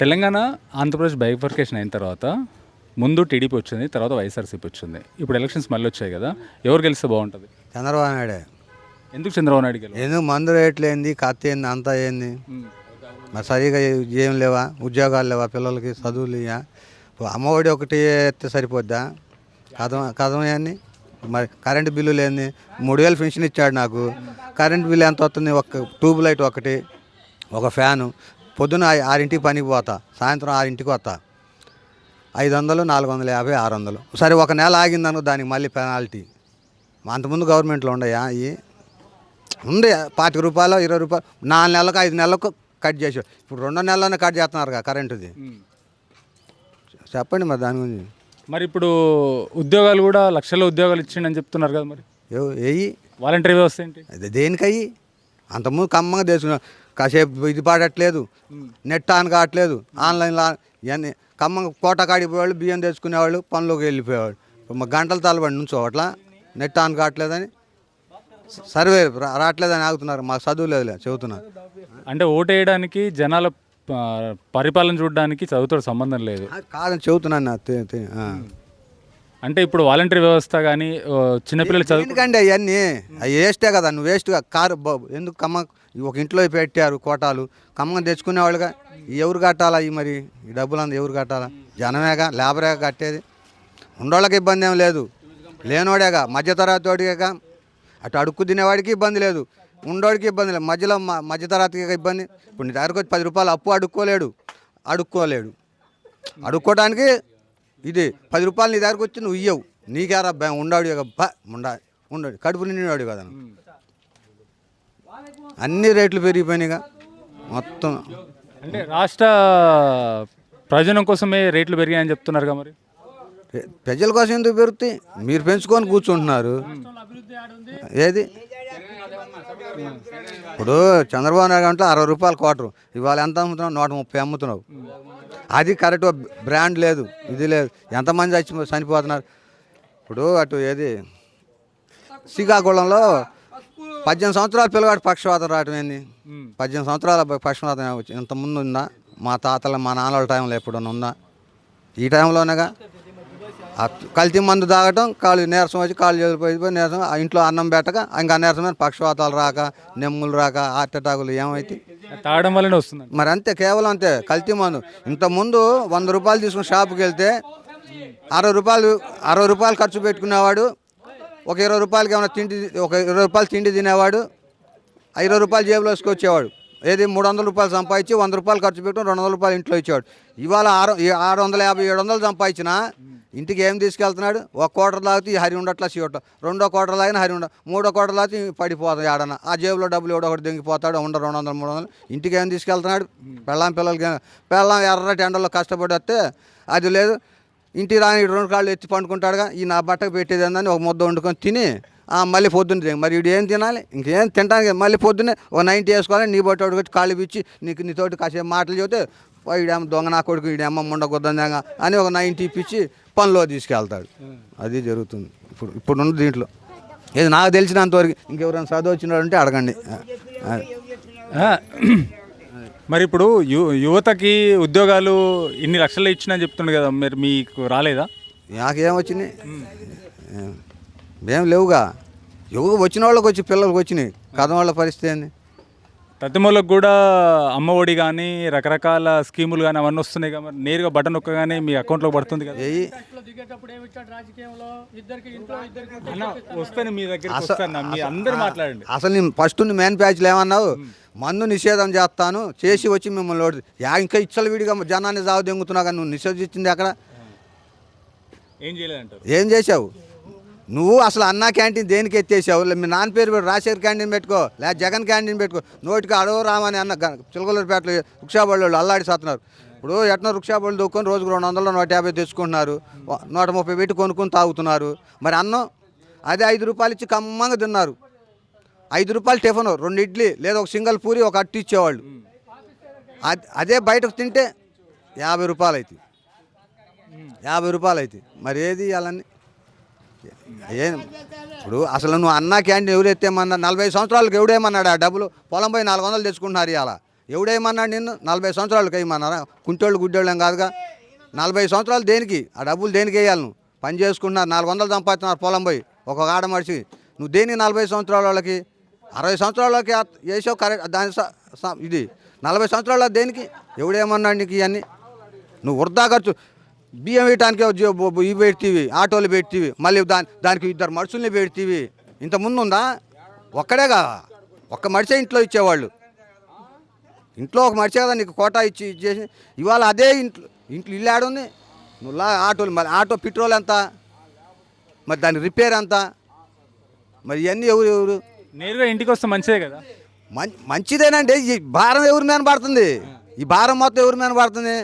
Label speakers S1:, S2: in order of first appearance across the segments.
S1: Telangana Andhra Pradesh bifurcation అయిన తర్వాత ముందు టీడీపీ వచ్చింది తర్వాత వైఎస్ఆర్సీపీ వచ్చింది. ఇప్పుడు ఎలక్షన్స్ మళ్ళీ వచ్చాయి కదా ఎవరు గెలిస్తే బాగుంటుంది?
S2: చంద్రబాబు నాయుడే.
S1: ఎందుకు చంద్రబాబు నాయుడు గెలవాలి
S2: ఎందుకు మందు రేట్లు ఏంది కత్త ఏంది అంతా ఏంది? మరి సరిగా ఏం లేవా? ఉద్యోగాలు లేవా పిల్లలకి చదువులు ఇయ్యా? అమ్మఒడి ఒకటి ఎత్తే సరిపోద్దా? కథం కథం ఏంది? మరి కరెంటు బిల్లులు ఏంది మూడు వేలు పెన్షన్ ఇచ్చాడు నాకు. కరెంట్ బిల్లు ఎంత వస్తుంది? ఒక ట్యూబ్ లైట్ ఒకటి ఒక ఫ్యాను. పొద్దున ఆరింటికి పనికి పోతా సాయంత్రం ఆరింటికి వస్తా. ఐదు వందలు నాలుగు వందల యాభై ఆరు వందలు సరే ఒక నెల ఆగిందను దానికి మళ్ళీ పెనాల్టీ. అంతకుముందు గవర్నమెంట్లో ఉండయా? ఇవి ఉంది పాతిక రూపాయలు ఇరవై రూపాయలు నాలుగు నెలలకు ఐదు నెలలకు కట్ చేసి ఇప్పుడు రెండో నెలలోనే కట్ చేస్తున్నారు కరెంటుది. చెప్పండి మరి దాని గురించి.
S1: మరి ఇప్పుడు ఉద్యోగాలు కూడా లక్షల ఉద్యోగాలు ఇచ్చిండని చెప్తున్నారు కదా మరి.
S2: వెయ్యి
S1: వాలంటరీ వ్యవస్థ ఏంటి?
S2: అది దేనికయ్యి? అంతకుముందు కమ్మగా తెచ్చుకున్నాం కాసేపు ఇది పాడట్లేదు నెట్ ఆన్ కావట్లేదు ఆన్లైన్లో ఇవన్నీ. కమ్మంగా కోట కాడికి పోయేవాళ్ళు బియ్యం తెచ్చుకునేవాళ్ళు పనిలోకి వెళ్ళిపోయేవాళ్ళు. గంటల తలబడి నుంచో అట్లా నెట్ ఆన్ కావట్లేదని సర్వే రావట్లేదని ఆగుతున్నారు. మాకు చదువు లేదులే చెబుతున్నా.
S1: అంటే ఓటు వేయడానికి జనాల పరిపాలన చూడడానికి చదువుతో సంబంధం లేదు.
S2: కాదని చెబుతున్నాను.
S1: అంటే ఇప్పుడు వాలంటరీ వ్యవస్థ కానీ చిన్నపిల్లలు చదువు
S2: ఎందుకండి అవన్నీ అవి వేస్టే కదా నువ్వు వేస్ట్గా కారు ఎందుకు కమ్మ ఒక ఇంట్లో పెట్టారు కోటాలు కమ్మగా తెచ్చుకునేవాళ్ళుగా ఎవరు కట్టాలా ఈ మరి? ఈ డబ్బులు అంతా ఎవరు కట్టాలా? జనమేగా లేబరేగా కట్టేది. ఉండోళ్ళకి ఇబ్బంది ఏం లేదు. లేనోడేగా మధ్యతరగతి వాడిగా అటు అడుక్కు తినేవాడికి ఇబ్బంది లేదు. ఉండోడికి ఇబ్బంది లేదు. మధ్యలో మధ్యతరగతికి ఇబ్బంది. ఇప్పుడు నీ దగ్గరకు వచ్చి పది రూపాయలు అప్పు అడుక్కోలేడు. అడుక్కోలేడు. అడుక్కోవడానికి ఇది పది రూపాయలు నీ దగ్గరకు వచ్చి నువ్వు ఇయ్యవు. నీకేరా బ్యా ఉండాడు ఇక బా ఉండా ఉండడు. కడుపు నిండివాడు కదా. అన్ని రేట్లు పెరిగిపోయినాయిగా మొత్తం.
S1: అంటే రాష్ట్ర ప్రయోజనం కోసమే రేట్లు పెరిగాయని చెప్తున్నారు కదా మరి.
S2: ప్రజల కోసం ఎందుకు పెరుగుతాయి? మీరు పెంచుకొని కూర్చుంటున్నారు. ఏది? ఇప్పుడు చంద్రబాబు నాయుడు అంటే అరవై రూపాయలు క్వార్టర్. ఇవాళ ఎంత అమ్ముతున్నావు? నూట ముప్పై అమ్ముతున్నావు. అది కరెక్ట్ బ్రాండ్ లేదు ఇది లేదు. ఎంతమంది చచ్చి చనిపోతున్నారు? ఇప్పుడు అటు ఏది? శ్రీకాకుళంలో పద్దెనిమిది సంవత్సరాల పిల్లవాడు పక్షవాతం రావటం ఏంది? పద్దెనిమిది సంవత్సరాల పక్షవాతం వచ్చి ఇంత ముందు ఉందా? మా తాతల మా నాన్న వాళ్ళ టైంలో ఎప్పుడన్నా ఉందా? ఈ టైంలోనేగా? కల్తీ మందు తాగటం కాళ్ళు నీరసం వచ్చి కాళ్ళు చేతులు పోయిపోయి నీరసం ఇంట్లో అన్నం పెట్టక ఇంకా నీరసమైన పక్షవాతాలు రాక నెమ్ములు రాక హార్ట్ అటాకులు ఏమైతే?
S1: తాగడం వల్లనే వస్తుందండి.
S2: మరి అంతే కేవలం అంతే కల్తీ మందు. ఇంతకుముందు వంద రూపాయలు తీసుకుని షాపుకి వెళ్తే అరవై రూపాయలు అరవై రూపాయలు ఖర్చు పెట్టుకునేవాడు ఒక ఇరవై రూపాయలకి ఏమైనా తిండి ఒక ఇరవై రూపాయలు తిండి తినేవాడు ఇరవై రూపాయలు జేబులో వేసుకొచ్చేవాడు. ఏది మూడు వందల రూపాయలు సంపాదించి వంద రూపాయలు ఖర్చు పెట్టుకుని రెండు వందల రూపాయలు ఇంట్లో ఇచ్చేవాడు. ఇవాళ ఆరు ఆరు వందల యాభై ఏడు వందలు సంపాదించిన ఇంటికి ఏం తీసుకెళ్తున్నాడు? ఒక కోటర్ తాగితే ఈ హరి ఉండట్లా సీవటం రెండో కోటర్ తాగిన హరి ఉండ మూడో కోటర్ తాగితే పడిపోతాయి ఆడన ఆ జేబులో డబ్బులు ఎవడో ఒకటి దొంగిపోతాడు ఉండ రెండు వందలు మూడు వందలు. ఇంటికి ఏం తీసుకెళ్తున్నాడు? పెళ్ళాం పిల్లలకి పెళ్ళాం ఎర్రటి ఎండలో కష్టపడి వస్తే అది లేదు. ఇంటికి రాని రెండు కాళ్ళు ఎత్తి పండుకుంటాడుగా. ఈ నా బట్టకు పెట్టేది ఏందని ఒక ముద్ద వండుకొని తిని మళ్ళీ పొద్దున్న మరి ఇడు ఏం తినాలి? ఇంకేం తింటానికి మళ్ళీ పొద్దున్నే ఒక నైంటీ వేసుకోవాలి నీ బట్టి వచ్చి కాళ్ళు పిచ్చి నీకు నీతోటి కాసేపు మాటలు చెబితే వీడేమో దొంగ నా కొడుకు వీడేమో ముండకొద్దంగా అని ఒక నైంటీ ఇప్పించి పనిలో తీసుకెళ్తాడు. అది జరుగుతుంది. ఇప్పుడు ఇప్పుడు ఉన్న దీంట్లో. ఏది నాకు తెలిసినంతవరకు ఇంకెవరైనా చదువు వచ్చినాడు అంటే అడగండి.
S1: మరి ఇప్పుడు యు యువతకి ఉద్యోగాలు ఇన్ని లక్షలు ఇచ్చినా చెప్తుండే కదా మరి మీకు రాలేదా?
S2: నాకేమొచ్చినాయి? ఏం లేవుగా. ఎవరు వచ్చిన వాళ్ళకి వచ్చి పిల్లలకి వచ్చినాయి కథ వాళ్ళ పరిస్థితి ఏంది?
S1: ప్రతిమూలకు కూడా అమ్మ ఒడి కానీ రకరకాల స్కీములు కానీ అవన్నీ వస్తున్నాయి కదా మరి. నేరుగా బటన్ నొక్కగానే మీ అకౌంట్లో పడుతుంది కదా.
S2: ఏయి.
S3: దిగేటప్పుడు ఏమి ఇచ్చాడు రాజకీయంలో? ఇద్దరికి ఇంట్లో ఇద్దరికి
S1: అన్న వస్తాను మీ దగ్గరికి వస్తాను మీ అందరు మాట్లాడండి.
S2: అసలు నేను ఫస్ట్ మెయిన్ ప్యాచ్లో ఏమన్నావు? మందు నిషేధం చేస్తాను చేసి వచ్చి మిమ్మల్ని ఇంకా ఇచ్చలు విడిగా జనాన్ని సాగు దెంగుతున్నా కానీ నువ్వు నిషేధించింది అక్కడ
S1: ఏం చేయలేదంటారు?
S2: ఏం చేసావు నువ్వు అసలు అన్నా క్యాంటీన్ దేనికి ఎత్తేసావు? మీ నాన్న పేరు పెట్టు రాజశేఖర్ క్యాంటీన్ పెట్టుకో లేదా జగన్ క్యాంటీన్ పెట్టుకో. నోటికి అడవు రామని అన్న చిలకలూరుపేటలో రిక్షాబళ్ళు అల్లాడి సత్తున్నారు. ఇప్పుడు ఎట్నో వృక్షాబడులు దొక్కుని రోజుకు రెండు వందలు నూట యాభై తెచ్చుకుంటున్నారు. నూట ముప్పై పెట్టి కొనుక్కొని తాగుతున్నారు. మరి అన్నం అదే ఐదు రూపాయలు ఇచ్చి కమ్మంగా తిన్నారు. ఐదు రూపాయలు టిఫిన్ రెండు ఇడ్లీ లేదా ఒక సింగల్ పూరి ఒక అట్టు ఇచ్చేవాళ్ళు. అదే బయటకు తింటే యాభై రూపాయలు అవుతాయి యాభై రూపాయలు అవుతాయి మరి ఏది ఇవ్వాలని ఏం? ఇప్పుడు అసలు నువ్వు అన్నా క్యాంటీన్ ఎవరు ఎత్తేమన్నా నలభై సంవత్సరాలకు ఎవడేమన్నాడు ఆ డబ్బులు? పొలం పోయి నాలుగు వందలు తెచ్చుకుంటున్నారు ఇవాళ. ఎవడేమన్నాడు నిన్ను? నలభై సంవత్సరాలకు వేయమన్నారా కుంటోళ్ళు గుడ్డోళ్ళం కాదుగా? నలభై సంవత్సరాలు దేనికి? ఆ డబ్బులు దేనికి వేయాలి నువ్వు? పని చేసుకుంటున్నారు నాలుగు వందలు సంపాదిస్తున్నారు పొలం పోయి. ఒక ఆడ మనిషి. నువ్వు దేనికి నలభై సంవత్సరాల వాళ్ళకి? అరవై సంవత్సరాల వాళ్ళకి వేసావు కరెక్ట్ దాని స- ఇది. నలభై సంవత్సరాల దేనికి? ఎవడేమన్నాడు నీకు ఇవన్నీ? నువ్వు వృద్ధా ఖర్చు బియ్యం వేయటానికి ఇవి పెడితీవి ఆటోలు పెడితీవి మళ్ళీ దాని దానికి ఇద్దరు మనుషుల్ని పెడితీవి. ఇంత ముందు ఉందా ఒక్కడే కదా? ఒక్క మనిషే ఇంట్లో ఇచ్చేవాళ్ళు. ఇంట్లో ఒక మనిషి కదా నీకు కోటా ఇచ్చి ఇచ్చేసి ఇవాళ అదే ఇంట్లో ఇంట్లో ఇల్లు ఆడుంది. నువ్వు ఆటోలు మరి ఆటో పెట్రోల్ ఎంత? మరి దాని రిపేర్ ఎంత? మరి ఇవన్నీ ఎవరు ఎవరు?
S1: నేరుగా ఇంటికి వస్తే మంచిదే కదా?
S2: మంచిదేనండి. ఈ భారం ఎవరి మీద పడుతుంది? ఈ భారం మొత్తం ఎవరి మీద పడుతుంది?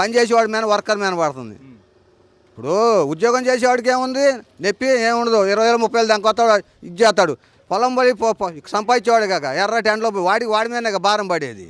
S2: పని చేసేవాడి మీద వర్కర్ మీద పడుతుంది. ఇప్పుడు ఉద్యోగం చేసేవాడికి ఏముంది? నొప్పి ఏముండదు. ఇరవై వేలు ముప్పై వేలు దానికి కొత్త ఇది చేస్తాడు. పొలం పడి సంపాదించేవాడు కాక ఎర్ర టెంట్లో పోయి వాడి వాడి మీద భారం పడేది.